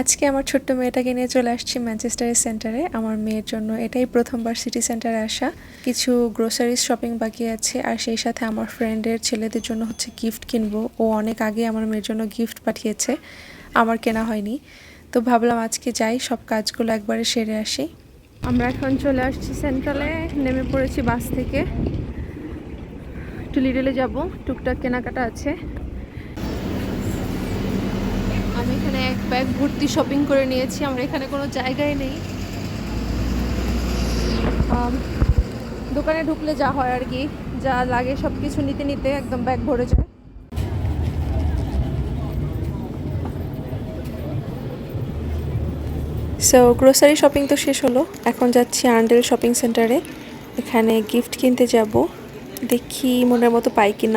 আজকে আমার ছোট্ট মেয়েটাকে নিয়ে চলে আসছি ম্যানচেস্টারের সেন্টারে আমার মেয়ের জন্য এটাই প্রথমবার সিটি সেন্টারে আসা। কিছু গ্রোসারিজ শপিং বাকি আছে, আর সেই সাথে আমার ফ্রেন্ডের ছেলেদের জন্য হচ্ছে গিফট কিনবো। ও অনেক আগে আমার মেয়ের জন্য গিফট পাঠিয়েছে, আমার কেনা হয়নি। তো ভাবলাম আজকে যাই, সব কাজগুলো একবারে সেরে আসি। আমরা এখন চলে আসছি সেন্ট্রালে নেমে পড়েছি বাস থেকে। একটু লিডলে যাব, টুকটাক কেনাকাটা আছে আমি এখানে এক ব্যাগ ভর্তি শপিং করে নিয়েছি, আমার এখানে কোনো জায়গায় নেই। দোকানে ঢুকলে যা হয় আর কি, যা লাগে সব কিছু নিতে নিতে একদম ব্যাগ ভরে যায়। সো গ্রোসারি শপিং তো শেষ হলো, এখন যাচ্ছি আন্ডেল শপিং সেন্টারে এখানে গিফট কিনতে যাব, দেখি মনের মতো পাই কি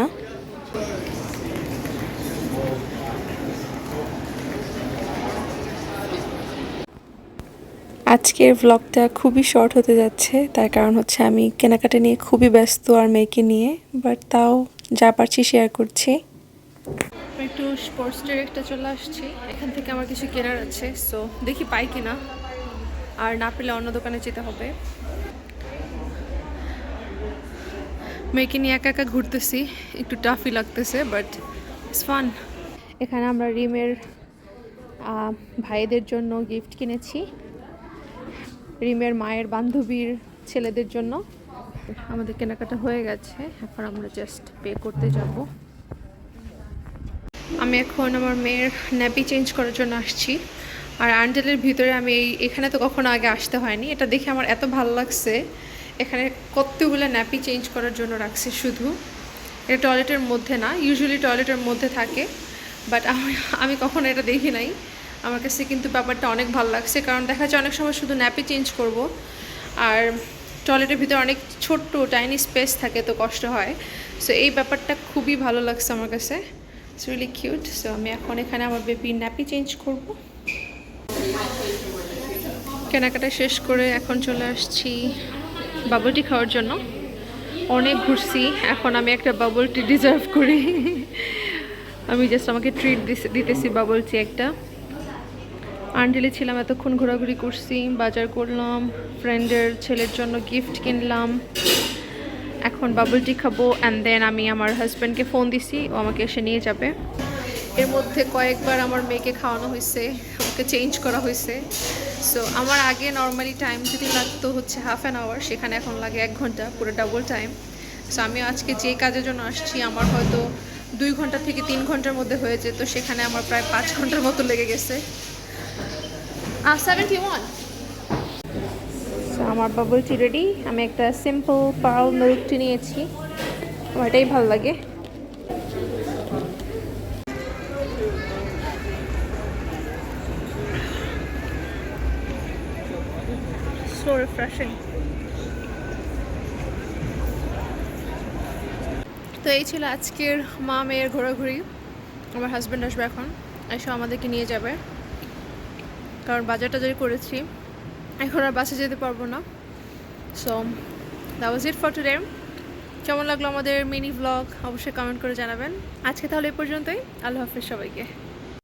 আজকের ব্লগটা খুবই শর্ট হতে যাচ্ছে। তার কারণ হচ্ছে আমি কেনাকাটা নিয়ে খুবই ব্যস্ত আর মেয়েকে নিয়ে বাট তাও যা পারছি শেয়ার করছি। একটু স্পোর্টস ডিরেক্টে চলে আসছি। এখান থেকে আমার কিছু কেনার আছে সো দেখি পাই কিনা। আর না পেলে অন্য দোকানে যেতে হবে। মেয়েকে নিয়ে একা একা ঘুরতেছি, একটু টাফই লাগতেছে বাট ইটস ফান এখানে আমরা রিমের ভাইদের জন্য গিফট কিনেছি। রিমের মায়ের বান্ধবীর ছেলেদের জন্য। আমাদের কেনাকাটা হয়ে গেছে, এখন আমরা জাস্ট পে করতে যাব। আমি এখন আমার মেয়ের ন্যাপি চেঞ্জ করার জন্য আসছি। আর আন্ডেলের ভিতরে আমি এই এখানে তো কখনো আগে আসতে হয়নি। এটা দেখে আমার এত ভালো লাগছে। এখানে কতগুলো ন্যাপি চেঞ্জ করার জন্য রাখছে শুধু। এটা টয়লেটের মধ্যে না ইউজুয়ালি টয়লেটের মধ্যে থাকে। বাট আমি আমি কখনো এটা দেখি নাই। আমার কাছে কিন্তু ব্যাপারটা অনেক ভালো লাগছে, কারণ দেখা যায় অনেক সময় শুধু ন্যাপি চেঞ্জ করব। আর টয়লেটের ভিতরে অনেক ছোট্ট টাইনি স্পেস থাকে তো কষ্ট হয়। সো এই ব্যাপারটা খুবই ভালো লাগছে আমার কাছে। ইটস রিয়েলি কিউট সো আমি এখন এখানে আমার বেবির ন্যাপি চেঞ্জ করব। কেনাকাটা শেষ করে এখন চলে আসছি বাবল টি খাওয়ার জন্য। অনেক ঘুরছি, এখন আমি একটা বাবল টি ডিজার্ভ করি। আমি জাস্ট আমাকে ট্রিট দিতেছি বাবল টি একটা। আন্ডেলে ছিলাম, এতক্ষণ ঘোরাঘুরি করছি, বাজার করলাম ফ্রেন্ডের ছেলের জন্য গিফট কিনলাম। এখন বাবল টি খাব অ্যান্ড দেন আমি আমার হাজব্যান্ডকে ফোন দিছি, ও আমাকে এসে নিয়ে যাবে। এর মধ্যে কয়েকবার আমার মেয়েকে খাওয়ানো হয়েছে, ওকে চেঞ্জ করা হয়েছে। সো আমার আগে নর্মালি টাইম যদি লাগতো হচ্ছে হাফ অ্যান আওয়ার সেখানে এখন লাগে এক ঘণ্টা, পুরো ডাবল টাইম সো আমি আজকে যে কাজের জন্য আসছি, আমার হয়তো দুই ঘণ্টা থেকে তিন ঘণ্টার মধ্যে হয়ে যেত, সেখানে আমার প্রায় পাঁচ ঘণ্টার মতো লেগে গেছে। সেভেন্টি ওয়ান আমার বাবল টি রেডি আমি একটা সিম্পল পার্ল মিল্ক টি নিয়েছি। আমার এটাই ভালো লাগে। So refreshing. তো এই ছিল আজকের মা মেয়ের ঘোরাঘুরি। আমার হাজব্যান্ড আসবে এখন। এসে আমাদেরকে নিয়ে যাবে। কারণ বাজারটা যদি করেছি, এখন আর বাসে যেতে পারব না। So that was it for today কেমন লাগল আমাদের মিনি ব্লগ অবশ্যই কমেন্ট করে জানাবেন। আজকে তাহলে এ পর্যন্তই। আল্লাহ হাফিজ সবাইকে।